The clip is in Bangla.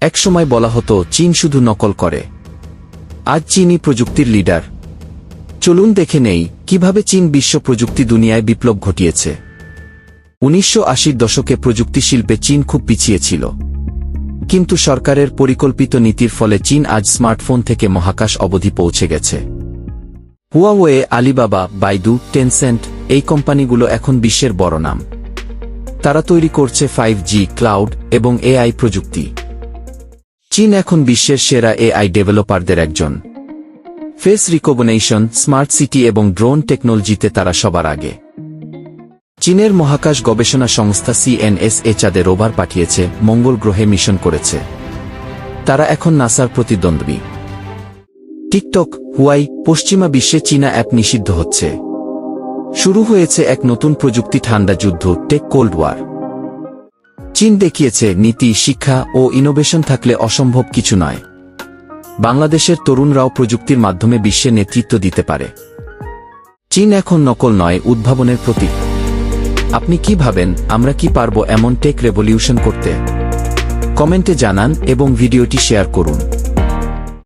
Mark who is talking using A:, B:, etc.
A: একসময় বলা হতো, চীন শুধু নকল করে। আজ চীনই প্রযুক্তির লিডার। চলুন দেখে নেই, কীভাবে চীন বিশ্ব প্রযুক্তি দুনিয়ায় বিপ্লব ঘটিয়েছে। উনিশশো আশির দশকে প্রযুক্তি শিল্পে চীন খুব পিছিয়ে ছিল কিন্তু সরকারের পরিকল্পিত নীতির ফলে চীন আজ স্মার্টফোন থেকে মহাকাশ অবধি পৌঁছে গেছে। হুয়াওয়ে, আলিবাবা, বাইদু, টেনসেন্ট এই কোম্পানিগুলো এখন বিশ্বের বড় নাম। তারা তৈরি করছে ফাইভ জি ক্লাউড এবং এআই প্রযুক্তি। চীন এখন বিশ্বের সেরা এআই ডেভেলপারদের একজন। ফেস রিকগনেশন, স্মার্ট সিটি এবং ড্রোন টেকনোলজিতে তারা সবার আগে। চীনের মহাকাশ গবেষণা সংস্থা সিএনএসএ চাঁদে রোভার পাঠিয়েছে, মঙ্গল গ্রহে মিশন করেছে। তারা এখন নাসার প্রতিদ্বন্দ্বী। টিকটক, হুয়াই, পশ্চিমা বিশ্বে চীনা অ্যাপ নিষিদ্ধ হচ্ছে। শুরু হয়েছে এক নতুন প্রযুক্তি ঠান্ডা যুদ্ধ, টেক কোল্ড ওয়ার। চীন দেখিয়েছে নীতি, শিক্ষা ও ইনোভেশন থাকলে অসম্ভব কিছু নয়। বাংলাদেশের তরুণরাও প্রযুক্তির মাধ্যমে বিশ্বে নেতৃত্ব দিতে পারে। চীন এখন নকল নয়, উদ্ভাবনের প্রতীক। আপনি কি ভাবেন, আমরা কি পারব এমন টেক রেভলিউশন করতে? কমেন্টে জানান এবং ভিডিওটি শেয়ার করুন।